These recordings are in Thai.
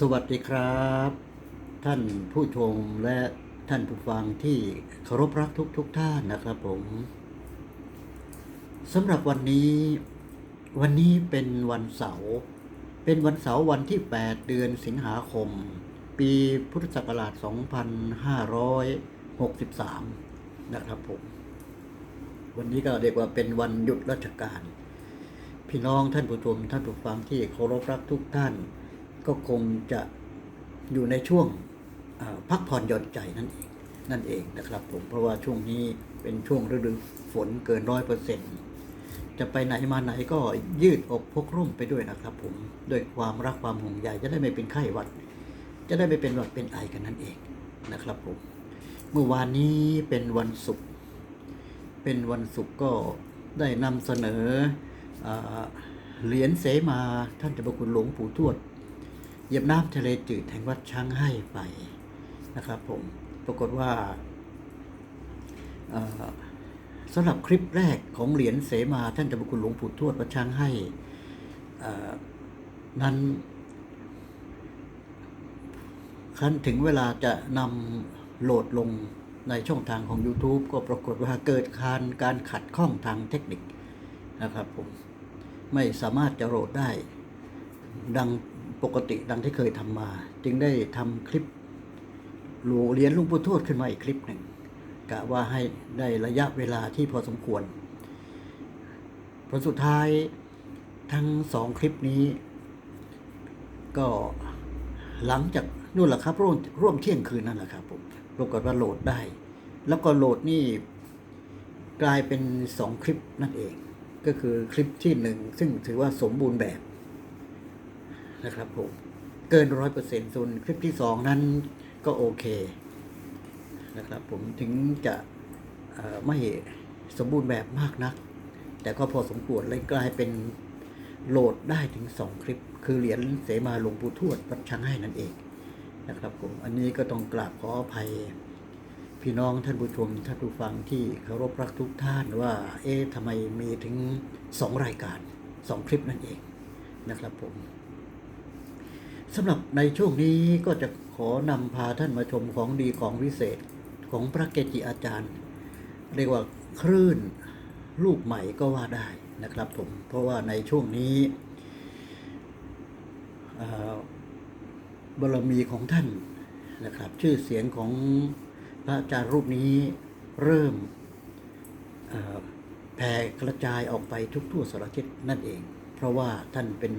สวัสดีครับ ท่านผู้ชมและท่านผู้ฟังที่เคารพรักทุกทุกท่านนะครับผมสำหรับวันนี้ วันนี้เป็นวันเสาร์เป็นวันเสาร์วันที่ 8 เดือนสิงหาคม ปีพุทธศักราช 2563 นะครับผม วันนี้ก็เรียกว่าเป็นวันหยุดราชการ พี่น้องท่านผู้ชมท่านผู้ฟังที่เคารพรักทุกท่าน ก็คงจะอยู่ในช่วงพักผ่อนหย่อนใจนั่นเองนั่นเองนะครับผมเพราะว่าช่วงนี้เป็นช่วงฤดูฝนเกินร้อยเปอร์เซ็นต์จะไปไหนมาไหนก็ยืดอกพกร่มไปด้วยนะครับ ผมด้วยความรักความห่วงใยจะได้ไม่เป็นไข้หวัด จะได้ไม่เป็นหวัดเป็นไอกันนั่นเองนะครับผมเมื่อวานนี้เป็นวันศุกร์เป็นวันศุกร์ก็ได้นำเสนออเหรียญเสมาท่านเจ้าพระคุณหลวงปู่ทวด เหยียบน้ำทะเลจืดแห่งวัดช้างให้ไปนะครับผมปรากฏว่าสำหรับคลิปแรกของเหรียญเสมาท่านเจ้าพระคุณหลวงปู่ทวดวัดช้างให้นั้นครั้นถึงเวลาจะนำโหลดลงในช่องทางของ YouTube ก็ปรากฏว่าเกิดการการขัดข้องทางเทคนิคนะครับผมไม่สามารถจะโหลดได้ดัง ปกติดังที่เคยทำมา จึงได้ทำคลิปหลวงเรียนลุงปู่ทวดขึ้นมาอีกคลิปหนึ่งกะว่าให้ได้ระยะเวลาที่พอสมควร ผลสุดท้ายทั้งสองคลิปนี้ ก็หลังจากนู่นแหละครับร่วมร่วมเที่ยงคืนนั่นแหละครับผมปรากฏว่าโหลดได้ แล้วก็โหลดนี่กลายเป็นสองคลิปนั่นเอง ก็คือคลิปที่หนึ่งซึ่งถือว่าสมบูรณ์แบบ นะครับผม เกินร้อยเปอร์เซ็นต์ส่วนคลิปที่สองนั้นก็โอเคนะครับผมถึงจะไม่สมบูรณ์แบบมากนัก แต่ก็พอสมควรเลยกลายเป็นโหลดได้ถึงสองคลิป คือเหรียญเสมาหลวงปู่ทวดวัดช้างให้นั่นเองนะครับผมอันนี้ก็ต้องกราบขออภัย พี่น้องท่านผู้ชมท่านผู้ฟังที่เคารพรักทุกท่านว่า เอ๊ะทำไมมีถึงสองรายการสองคลิปนั่นเองนะครับผม สำหรับในช่วงนี้ก็จะขอนำพาท่านมาชมของดีของวิเศษของพระเกจิอาจารย์ เรียกว่าคลื่นลูกใหม่ก็ว่าได้นะครับผม เพราะว่าในช่วงนี้บารมีของท่านนะครับ ชื่อเสียงของพระอาจารย์รูปนี้เริ่มแผ่กระจายออกไปทุกทั่วสารทิศนั่นเอง เพราะว่าท่านเป็น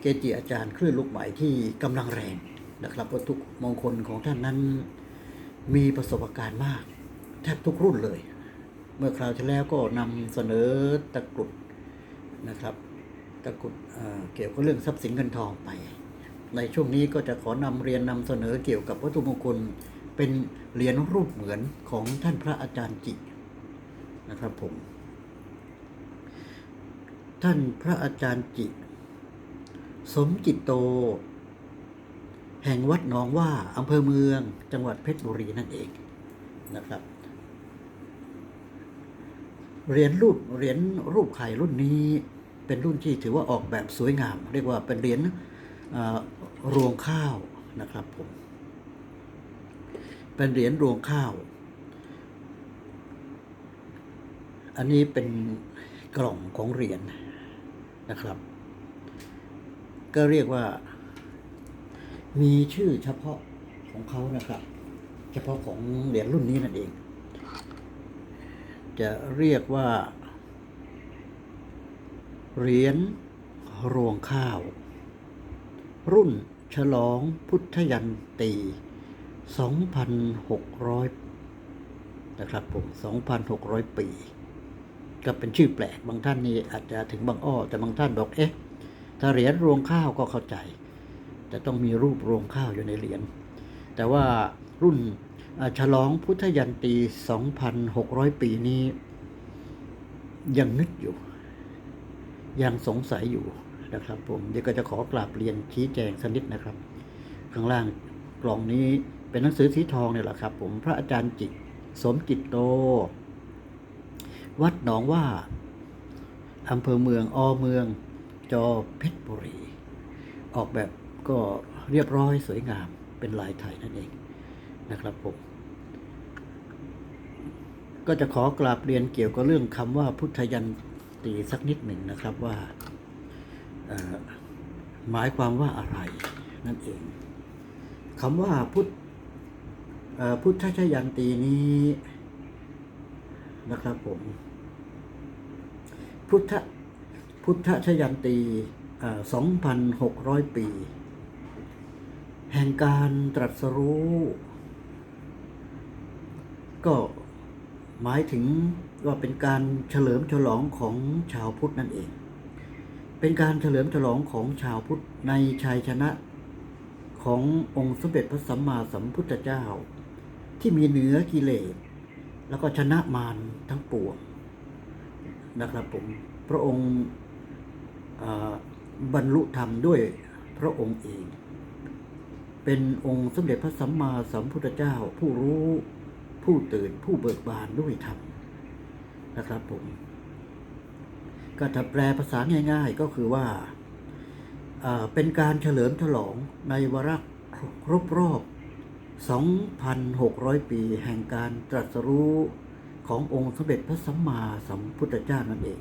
เกจิอาจารย์คลื่นลูกใหม่ที่กำลังแรงนะครับวัตถุมงคลของท่านนั้นมีประสบการณ์มาก แทบทุกรุ่นเลย เมื่อคราวที่แล้วก็นำเสนอตะกรุดนะครับตะกรุดเเกี่ยวกับเรื่องทรัพย์สินเงินทองไป ในช่วงนี้ก็จะขอนำเรียนนำเสนอเกี่ยวกับวัตถุมงคลเป็นเหรียญรูปเหมือนของท่านพระอาจารย์จินะครับผม ท่านพระอาจารย์จิ สมจิตโต แห่งวัดหนองว่าอำเภอเมืองจังหวัดเพชรบุรีนั่นเองนะครับเหรียญรูปเหรียญรูปไข่รุ่นนี้เป็นรุ่นที่ถือว่าออกแบบสวยงาม เรียกว่าเป็นเหรียญรวงข้าวนะครับผมเป็นเหรียญรวงข้าว อันนี้เป็นกล่องของเหรียญนะครับ ก็เรียกว่า มีชื่อเฉพาะของเขานะครับ เฉพาะของเหรียญรุ่นนี้นั่นเอง จะเรียกว่า เหรียญรวงข้าว รุ่นฉลองพุทธยันตี 2,600 นะครับผม 2,600 ปี ก็เป็นชื่อแปลก บางท่านนี่อาจจะถึงบางอ้อ แต่บางท่านบอก เอ๊ะ ถ้าเหรียญรวงข้าวก็เข้าใจ แต่ต้องมีรูปรวงข้าวอยู่ในเหรียญแต่ว่ารุ่นฉลองพุทธยันตี 2,600 ปีนี้ ยังนึกอยู่ ยังสงสัยอยู่นะครับผมเดี๋ยวก็จะขอกราบเรียนชี้แจงสักนิดนะครับ ข้างล่างกล่องนี้เป็นหนังสือสีทองเนี่ยแหละครับ ผมพระอาจารย์จิต สมจิตโต วัดหนองว่าอำเภอเมืองอเมือง จอเพชรบุรี ออกแบบก็เรียบร้อยสวยงามเป็นลายไทยนั่นเองนะครับผมก็จะขอกราบเรียนเกี่ยวกับเรื่องคำว่าพุทธยันตีสักนิดหนึ่งนะครับว่าหมายความว่าอะไรนั่นเองคำว่าพุทธพุทธชยันตีนี้นะครับผม พุทธ พุทธชยันตีสองพันหกร้อยปี แห่งการตรัสรู้ ก็หมายถึงว่าเป็นการเฉลิมฉลองของชาวพุทธนั่นเอง เป็นการเฉลิมฉลองของชาวพุทธในชัยชนะขององค์สมเด็จพระสัมมาสัมพุทธเจ้า ที่มีเหนือกิเลส แล้วก็ชนะมารทั้งปวงนะครับผม พระองค์ บรรลุธรรมด้วยพระองค์เอง เป็นองค์สมเด็จพระสัมมาสัมพุทธเจ้าผู้รู้ผู้ตื่นผู้เบิกบานด้วยธรรมนะครับผม ก็ถ้าแปลภาษาง่าย ๆ ก็คือว่าเป็นการเฉลิมฉลองในวาระครบรอบ 2,600 ปีแห่งการตรัสรู้ขององค์สมเด็จพระสัมมาสัมพุทธเจ้านั่นเอง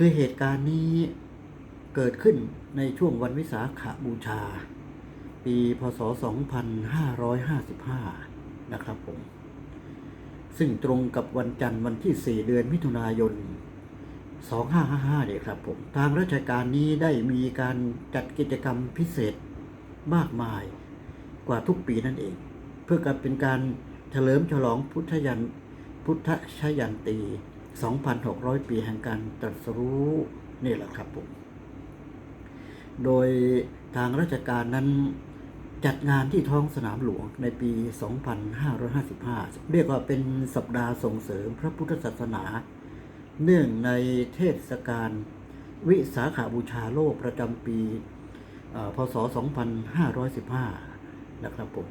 คือเหตุการณ์นี้เกิดขึ้นในช่วงวันวิสาขบูชา ปีพศ 2555 นะครับผม ซึ่งตรงกับวันจันทร์วันที่ 4 เดือนมิถุนายน 2555เนี่ยครับผม ทางราชการนี้ได้มีการจัดกิจกรรมพิเศษมากมายกว่าทุกปีนั่นเอง เพื่อกับเป็นการเฉลิมฉลองพุทธยันพุทธชยันตี 2,600 ปีแห่งการตรัสรู้นี่แหละครับผม โดยทางราชการนั้นจัดงานที่ท้องสนามหลวงในปี 2555 เรียกว่าเป็นสัปดาห์ส่งเสริมพระพุทธศาสนา เนื่องในเทศกาลวิสาขาบูชาโลกประจำปี พศ 2515 นะครับผม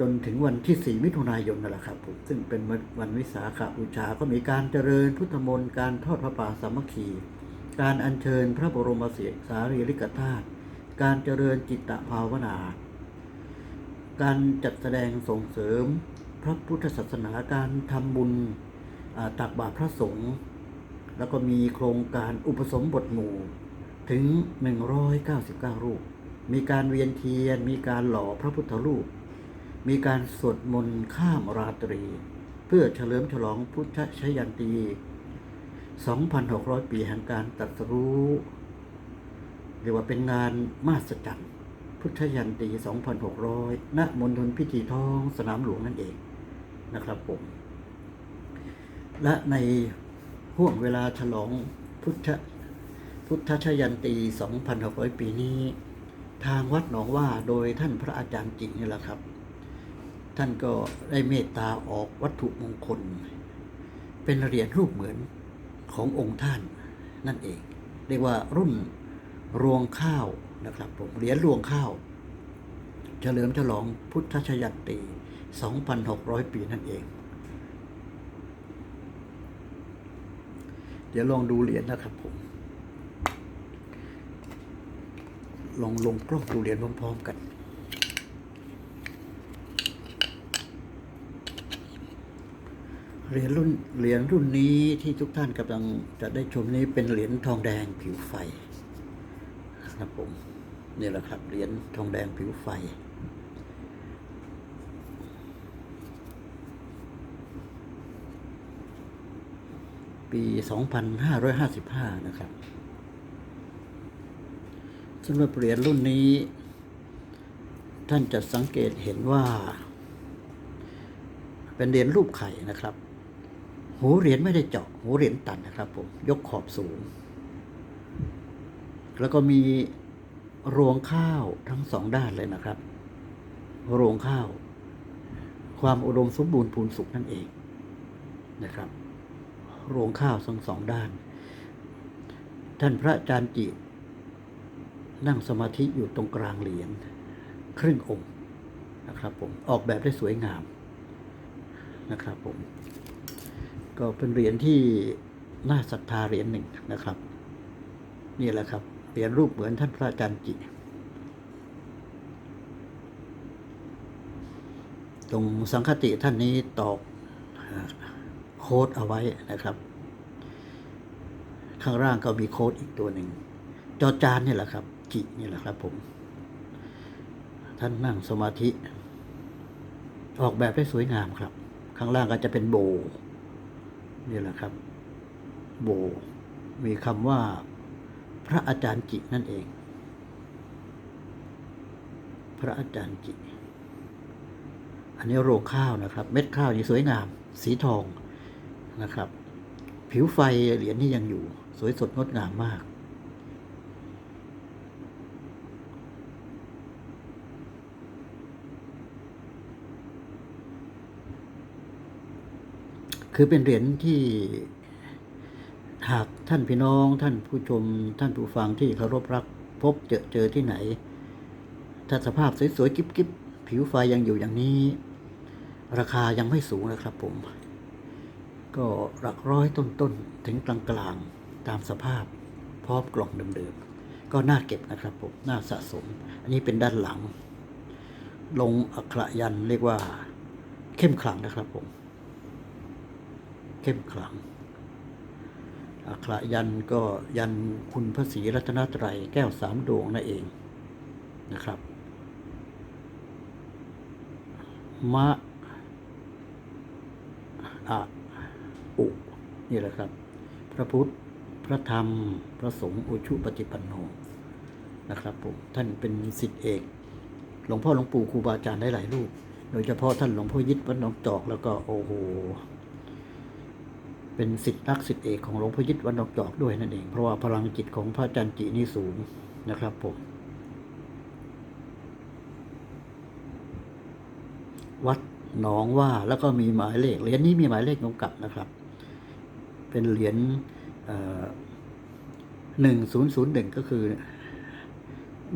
จนถึงวันที่ 4 มิถุนายนนั่นแหละครับผมซึ่งเป็นวันวิสาขาบูชาก็มีการเจริญพุทธมนต์การทอดพระป่าสามัคคี การอัญเชิญพระบรมเสียสารีริกธาตุการเจริญจิตตภาวนา การจัดแสดงส่งเสริมพระพุทธศาสนาการทำบุญตักบาตรพระสงฆ์แล้วก็มีโครงการอุปสมบทหมู่ถึง 199 รูป มีการเวียนเทียน มีการหล่อพระพุทธรูป มีการสวดมนต์ข้ามราตรี เพื่อเฉลิมฉลองพุทธชยันตี 2,600 ปีแห่งการตรัสรู้เรียกว่าเป็นงานมาสจันพุทธยันตี 2,600 ณ มณฑลพิธีท้องสนามหลวงนั่นเองนะครับผม และในห่วงเวลาฉลองพุทธพุทธชยันตี 2,600 ปีนี้ ทางวัดหนองว่าโดยท่านพระอาจารย์จิงนี่แหละครับ ท่านก็ได้เมตตาออกวัตถุมงคล เป็นเหรียญรูปเหมือนขององค์ท่านนั่นเอง เรียกว่ารุ่นรวงข้าวนะครับผมเหรียญรวงข้าว เฉลิมฉลองพุทธชยันตี2,600 ปีนั่นเอง เดี๋ยวลองดูเหรียญนะครับผม ลองลงกล้องดูเหรียญพร้อมๆกัน เหรียญรุ่นเหรียญรุ่นนี้ที่ทุกท่านกำลังจะได้ชมนี้เป็นเหรียญทองแดงผิวไฟนะครับผมนี่แหละครับเหรียญทองแดงผิวไฟ ปี 2555 นะครับสำหรับเหรียญรุ่นนี้ ท่านจะสังเกตเห็นว่า เป็นเหรียญรูปไข่นะครับ หูเหรียญไม่ได้เจาะหูเหรียญตัดนะครับผมยกขอบสูง แล้วก็มีรวงข้าวทั้งสองด้านเลยนะครับ รวงข้าว ความอุดมสมบูรณ์พูนสุขนั่นเองนะครับ รวงข้าวทั้งสองด้าน ท่านพระอาจารย์จิ นั่งสมาธิอยู่ตรงกลางเหรียญครึ่งองค์นะครับผมออกแบบได้สวยงามนะครับผม ก็เป็นเหรียญที่น่าศรัทธาเหรียญหนึ่งนะครับ นี่แหละครับเหรียญรูปเหมือนท่านพระอาจารย์จิตรงสังคติท่านนี้ตอกโค้ดเอาไว้นะครับ ข้างล่างก็มีโค้ดอีกตัวหนึ่งจอจานนี่แหละครับ จินี่แหละครับผม ท่านนั่งสมาธิ ออกแบบได้สวยงามครับ ข้างล่างก็จะเป็นโบ นี่แหละครับ โบ มีคำว่า พระอาจารย์จินั่นเอง พระอาจารย์จิ อันนี้โรงข้าวนะครับ เม็ดข้าวนี่สวยงาม สีทองนะครับ ผิวไฟเหรียญนี่ยังอยู่ สวยสดงดงามมาก คือเป็นเหรียญที่หากท่านพี่น้องท่านผู้ชมท่านผู้ฟังที่เคารพรัก พบเจอเจอที่ไหน ถ้าสภาพสวยๆกิ๊บๆผิวไฟยังอยู่อย่างนี้ ราคายังไม่สูงนะครับผม ก็หลักร้อยต้นๆ ถึงกลางๆ ตามสภาพพร้อมกล่องเดิมๆ ก็น่าเก็บนะครับผม น่าสะสม อันนี้เป็นด้านหลัง ลงอักขระยันเรียกว่าเข้มขลังนะครับผม เข้มขลังอักขระยันก็ยันคุณพระศรีรัตนตรัยแก้วสามดวงนั่นเองนะครับ มะอะอุนี่แหละครับ พระพุทธ พระธรรม พระสงฆ์อุชุปฏิปันโนนะครับผมท่านเป็นสิทธิเอก หลวงพ่อหลวงปู่ครูบาอาจารย์ได้หลายรูป โดยเฉพาะท่านหลวงพ่อยิดวัดหนองจอกแล้วก็โอ้โห เป็นสิทธินักสิทธิเอกของหลวงพ่อยิดวันดองจอกด้วยนั่นเอง เพราะว่าพลังจิตของพระอาจารย์จีนี่สูงนะครับผมวัดหนองว่าแล้วก็มีหมายเลขเหรียญนี้มีหมายเลขกำกับนะครับ เป็นเหรียญหนึ่งศูนย์ศูนย์หนึ่งก็คือ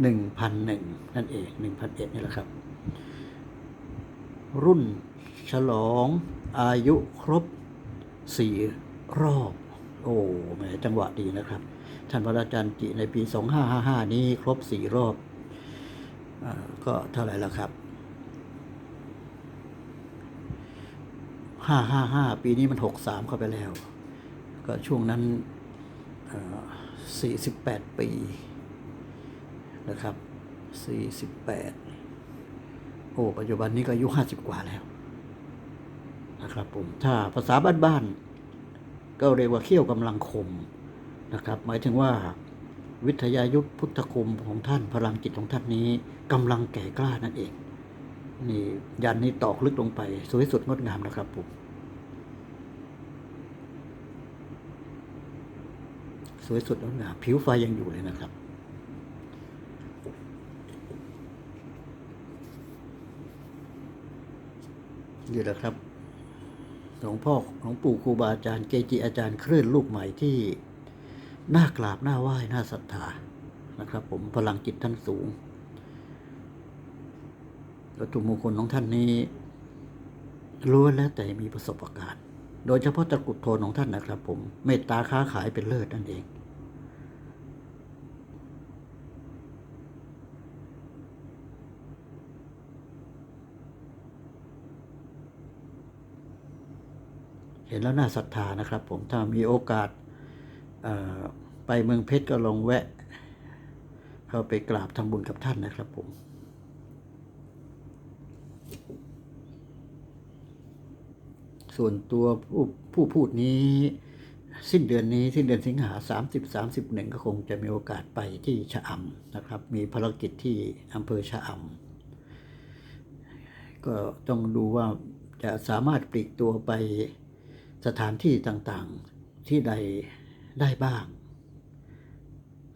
หนึ่งพันหนึ่งนั่นเองหนึ่งพันเอ็ดนี่แหละครับ รุ่นฉลองอายุครบ สี่รอบ โอ้แหมจังหวะดีนะครับ ท่านพระอาจารย์จิในปี 2555 นี้ครบสี่รอบอก็เท่าไหร่แล้วครับห้าห้าห้าปีนี้มันหกสามเข้าไปแล้ว ก็ช่วงนั้นสี่สิบแปดปีนะครับสี่สิบแปดโอ้ ปัจจุบันนี้ก็อายุห้าสิบกว่าแล้ว นะครับผมถ้าภาษาบ้านๆก็เรียกว่าเขี้ยวกำลังคมนะครับ หมายถึงว่าวิทยายุทธพุทธคมของท่านพลังจิตของท่านนี้กำลังแก่กล้านั่นเอง นี่ยันนี่ตอกลึกลงไปสวยสดงดงามนะครับผมสวยสดงดงามผิวไฟยังอยู่เลยนะครับนี่แหละครับ หลวงพ่อหลวงปู่ครูบาอาจารย์เกจิอาจารย์คลื่นลูกใหม่ที่น่ากราบน่าไหว้น่าศรัทธานะครับ ผมพลังจิตท่านสูงวัตถุมงคลของท่านนี้ล้วนแล้วแต่มีประสบการณ์ โดยเฉพาะตะกุดโทนของท่านนะครับ ผมเมตตาค้าขายเป็นเลิศนั่นเอง เห็นแล้วน่าศรัทธานะครับผมถ้ามีโอกาสไปเมืองเพชรก็ลองแวะเข้าไปกราบทำบุญกับท่านนะครับผมส่วนตัวผู้ผู้พูดนี้ สิ้นเดือนนี้ สิ้นเดือนสิงหาสามสิบสามสิบหนึ่งก็คงจะมีโอกาสไปที่ชะอำนะครับ มีภารกิจที่อำเภอชะอำก็ต้องดูว่าจะสามารถปลีกตัวไป สถานที่ต่างๆที่ใดได้บ้าง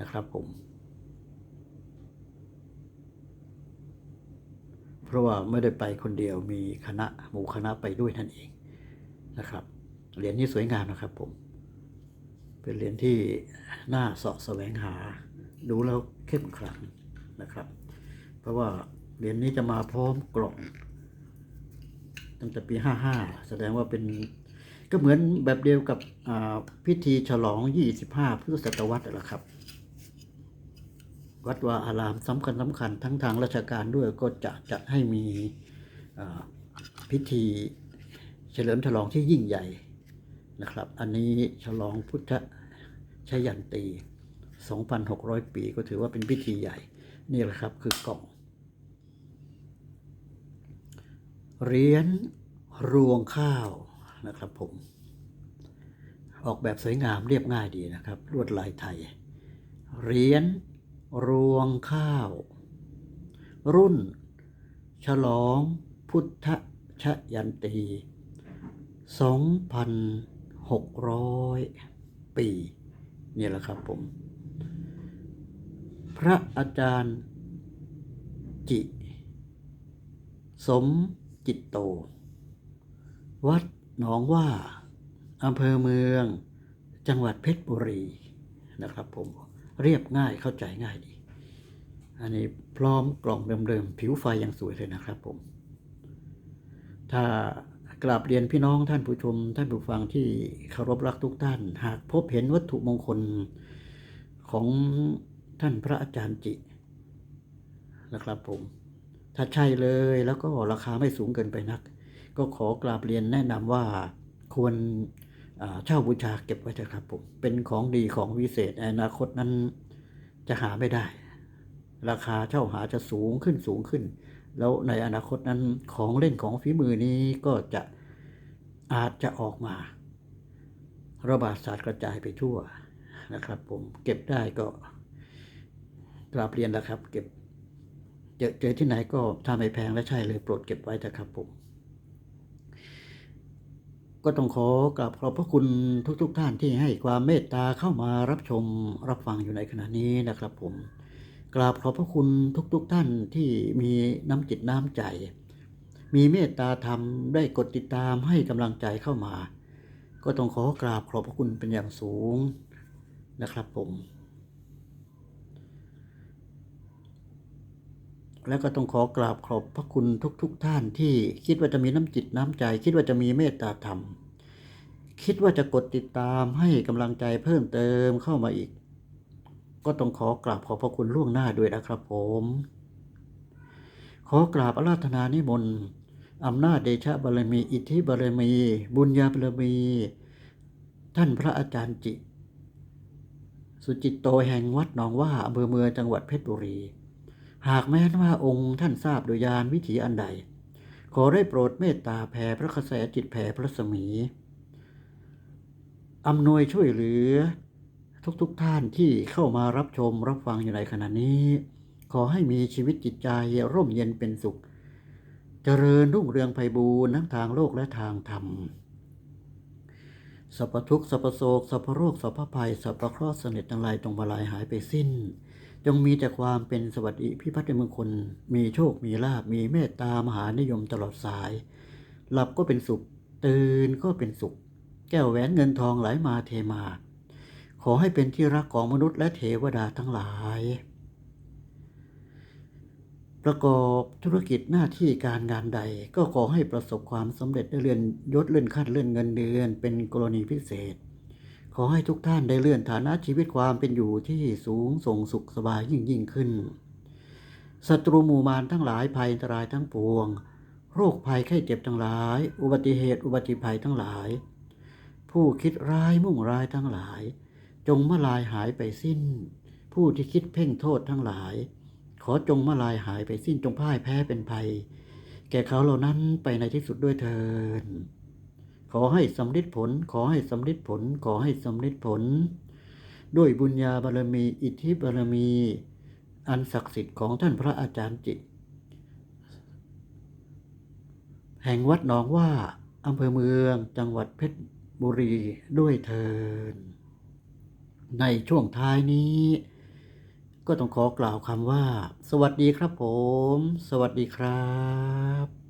นะครับผม เพราะว่าไม่ได้ไปคนเดียวมีคณะหมู่คณะไปด้วยนั่นเองนะครับ เหรียญนี้สวยงามนะครับผม เป็นเหรียญที่น่าสาะแสวงหา ดูแล้วเข้มขลังนะครับ เพราะว่าเหรียญนี้จะมาพร้อมกล่องตั้งแต่ปี 55 แสดงว่าเป็น ก็เหมือนแบบเดียวกับพิธีฉลอง 25 พุทธศตวรรษแหละครับ วัดวาอารามสำคัญสำคัญทั้งทางราชการด้วยก็จะจัดให้มีพิธีเฉลิมฉลองที่ยิ่งใหญ่นะครับ อันนี้ฉลองพุทธชัยันตี 2,600 ปีก็ถือว่าเป็นพิธีใหญ่ นี่แหละครับคือกล่องเหรียญรวงข้าว นะครับผม ออกแบบสวยงามเรียบง่ายดีนะครับ ลวดลายไทย เหรียญรวงข้าว รุ่น ฉลองพุทธชยันตี 2,600 ปี นี่แหละครับผม พระอาจารย์จิ สมจิตโต วัด หนองว่าอำเภอเมือง จังหวัดเพชรบุรีนะครับผมเรียบง่ายเข้าใจง่ายดี อันนี้พร้อมกล่องเดิมๆ ผิวไฟยังสวยเลยนะครับผม ถ้ากราบเรียนพี่น้องท่านผู้ชม ท่านผู้ฟังที่เคารพรักทุกท่าน หากพบเห็นวัตถุมงคลของท่านพระอาจารย์จินะครับผม ถ้าใช่เลยแล้วก็ราคาไม่สูงเกินไปนัก ก็ขอกราบเรียนแนะนำว่าควรเช่าบูชาเก็บไว้เถอะครับผมเป็นของดีของวิเศษอนาคตนั้นจะหาไม่ได้ ราคาเช่าหาจะสูงขึ้นสูงขึ้น แล้วในอนาคตนั้นของเล่นของฝีมือนี้ก็จะอาจจะออกมา ระบาดศาสตร์กระจายไปทั่วนะครับ ผมเก็บได้ก็กราบเรียนแล้วครับ เก็บเจอเจอที่ไหนก็ถ้าไม่แพงและใช่เลยโปรดเก็บไว้นะครับผม ก็ต้องขอกราบขอบพระคุณทุกๆทท่านที่ให้ความเมตตาเข้ามารับชมรับฟังอยู่ในขณะนี้นะครับผม กราบขอบพระคุณทุกๆทท่านที่มีน้ำจิตน้ำใจ มีเมตตาธรรมได้กดติดตามให้กำลังใจเข้ามา ก็ต้องขอกราบขอบพระคุณเป็นอย่างสูงนะครับผม แล้วก็ต้องขอกราบขอบพระคุณทุกๆทท่านที่คิดว่าจะมีน้ำจิตน้ำใจ คิดว่าจะมีเมตตาธรรม คิดว่าจะกดติดตามให้กำลังใจเพิ่มเติมเข้ามาอีก ก็ต้องขอกราบขอบพระคุณล่วงหน้าด้วยนะครับผม ขอกราบอาราธนานิมนต์อำนาจเดชะบารมี อิทธิบารมี บุญญาบารมี ท่านพระอาจารย์จิ สุจิตโตแห่งวัดหนองว่าอำเภอเมืองจังหวัดเพชรบุรี หากแม้นว่าองค์ท่านทราบโดยยานวิถีอันใด ขอได้โปรดเมตตาแผ่พระกระแสจิตแผ่พระสมีอำนวยช่วยเหลือ ทุกๆทท่านที่เข้ามารับชมรับฟังอยู่ในขณะนี้ ขอให้มีชีวิตจิตใจร่มเย็นเป็นสุข เจริญรุ่งเรืองไพบูรณ์ทั้งทางโลกและทางธรรมสัพทุกสัพโศกสัพโรคสัพพภัยสัพเคราะห์เสนิททั้งหลายจงบาลายหายไปสิ้น จงมีแต่ความเป็นสวัสดิพิพัฒน์มงคล มีโชคมีลาบมีเมตตามหานิยมตลอดสาย หลับก็เป็นสุข ตื่นก็เป็นสุข แก้วแหวนเงินทองไหลมาเทมา ขอให้เป็นที่รักของมนุษย์และเทวดาทั้งหลาย ประกอบธุรกิจหน้าที่การงานใด ก็ขอให้ประสบความสำเร็จได้เลื่อนยศเลื่อนขั้นเลื่อนเงินเดือน เป็นกรณีพิเศษ ขอให้ทุกท่านได้เลื่อนฐานะชีวิตความเป็นอยู่ที่สูงส่งสุขสบายยิ่งยิ่งขึ้น ศัตรูหมู่มารทั้งหลายภัยอันตรายทั้งปวง โรคภัยไข้เจ็บทั้งหลาย อุบัติเหตุอุบัติภัยทั้งหลาย ผู้คิดร้ายมุ่งร้ายทั้งหลาย จงมาลายหายไปสิ้น ผู้ที่คิดเพ่งโทษทั้งหลาย ขอจงมาลายหายไปสิ้นจงพ่ายแพ้เป็นภัย แก่เขาเหล่านั้นไปในที่สุดด้วยเถิด ขอให้สำลิดผล ขอให้สำลิดผล ขอให้สำลิดผล ด้วยบุญญาบารมี อิทธิบารมี อันศักดิ์สิทธิ์ของท่านพระอาจารย์จิต แห่งวัดหนองว่าอำเภอเมืองจังหวัดเพชรบุรีด้วยเทิน ในช่วงท้ายนี้ ก็ต้องขอกล่าวคำว่า สวัสดีครับผม สวัสดีครับ